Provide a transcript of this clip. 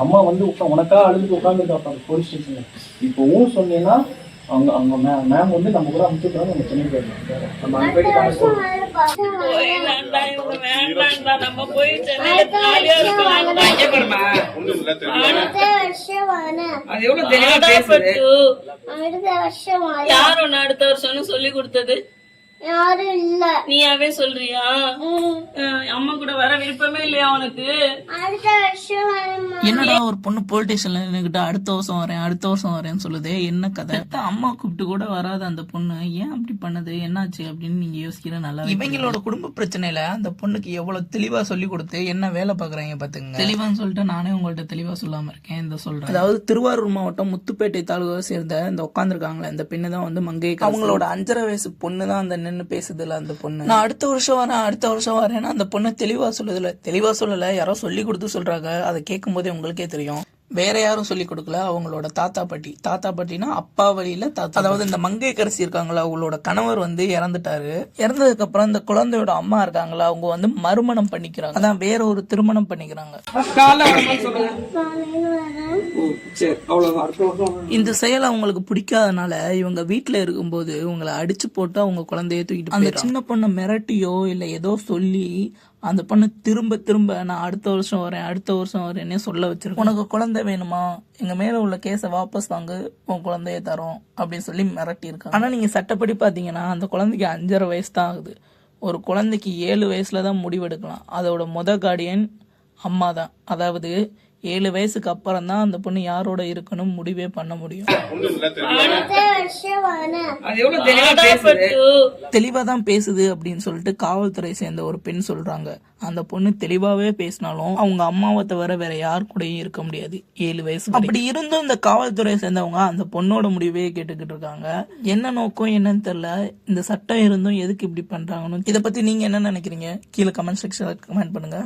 அம்மா வந்து உட்கா உனக்கா அழுதுட்டு உட்காந்துருக்கா போலீஸ் ஸ்டேஷன்ல இப்போ ஊன் சொன்னீங்கன்னா அவங்க அவங்க மேம் மேம் வந்து நம்ம கூட அனுப்பிச்சுட்றாங்க நம்ம சென்னை போயிடலாம். நம்ம அடுத்த வருஷம் சொல்லி கொடுத்தது? யாரும் இல்ல. நீயாவே சொல்றியா? அம்மா கூட வர விருப்பமே இல்லையா உனக்கு? அடுத்த வருஷம் என்னடா ஒரு பொண்ணு போலீஸ் ஸ்டேஷன்ல நின்னுகிட்டு அடுத்த வருஷம் வரேன் அடுத்த வருஷம் வரேன்னு சொல்லுதே என்ன கதை? அம்மா கூப்பிட்டு கூட வராத அந்த பொண்ணு. ஏன் அப்படி பண்ணது? என்னாச்சு அப்படின்னு நீங்க யோசிக்கிற நல்லா இவங்களோட குடும்ப பிரச்சனையில அந்த பொண்ணுக்கு எவ்வளவு தெளிவா சொல்லி கொடுத்து என்ன வேலை பாக்குறாங்க பாத்துங்க தெளிவான்னு சொல்லிட்டு நானே உங்கள்ட்ட தெளிவா சொல்லாம இருக்கேன் இந்த சொல்றேன். அதாவது திருவாரூர் மாவட்டம் முத்துப்பேட்டை தாலுகாவை சேர்ந்த இந்த உட்காந்துருக்காங்களே இந்த பெண்ணு தான் வந்து மங்கை அவங்களோட அஞ்சரை வயசு பொண்ணு தான் அந்த நின்னு பேசுதுல அந்த பொண்ணு. நான் அடுத்த வருஷம் வரேன் அடுத்த வருஷம் வரேன்னா அந்த பொண்ணு தெளிவா சொல்லுதுல தெளிவா சொல்லல யாரோ சொல்லி கொடுத்து சொல்றாங்க. அதை கேட்கும் போதே உங்களுக்கே தெரியும். வேற யாரும் சொல்லி கொடுக்கல. அவங்களோட தாத்தா பாட்டி. தாத்தா பாட்டினா அப்பா வழியில தாத்தா அதாவது இந்த மங்கை கரசி இருக்காங்களா அவங்களோட கணவர் வந்து இறந்துட்டாரு. இறந்ததுக்கு அப்புறம் இந்த குழந்தையோட அம்மா இருக்காங்களா அவங்க வந்து மறுமணம் பண்ணிக்கிறாங்க. அதான் வேற ஒரு திருமணம் பண்ணிக்கிறாங்க. இந்த செயல் அவங்களுக்கு பிடிக்காதனால இவங்க வீட்ல இருக்கும்போது உங்களை அடிச்சு போட்டு அவங்க குழந்தைய தூக்கிட்டு அந்த சின்ன பொண்ணை மிரட்டியோ இல்ல ஏதோ சொல்லி அந்த பொண்ணு திரும்ப திரும்ப நான் அடுத்த வருஷம் வரேன் அடுத்த வருஷம் வரேன்னே சொல்ல வச்சிருக்கேன் உனக்கு குழந்தை வேணுமா? எங்க மேல உள்ள கேஸை வாபஸ் வாங்கு உன் குழந்தைய தரோம் அப்படின்னு சொல்லி மிரட்டி ஆனால் ஆனா நீங்க சட்டப்படி பாத்தீங்கன்னா அந்த குழந்தைக்கு அஞ்சரை வயசு தான் ஆகுது. ஒரு குழந்தைக்கு ஏழு வயசுல தான் முடிவெடுக்கலாம். அதோட முத கார்டியன் அம்மா தான் அதாவது ஏழு வயசுக்கு அப்புறம் தான் அந்த பொண்ணு யாரோட இருக்கணும் முடிவே பண்ண முடியும். தெளிவா தான் பேசுது? அப்படின்னு சொல்லிட்டு காவல்துறை சேர்ந்த ஒரு பெண் சொல்றாங்க. அந்த பொண்ணு தெளிவாவே பேசினாலும் அவங்க அம்மாவை தவிர வேற யார் கூடயும் இருக்க முடியாது. ஏழு வயசு அப்படி இருந்தும் இந்த காவல்துறை சேர்ந்தவங்க அந்த பொண்ணோட முடிவே கேட்டுக்கிட்டு இருக்காங்க. என்ன நோக்கம் என்னன்னு தெரியல. இந்த சட்டம் இருந்தும் எதுக்கு இப்படி பண்றாங்கன்னு. இதை பத்தி நீங்க என்ன நினைக்கிறீங்க? கீழே கமெண்ட் செக்ஷன்ல கமெண்ட் பண்ணுங்க.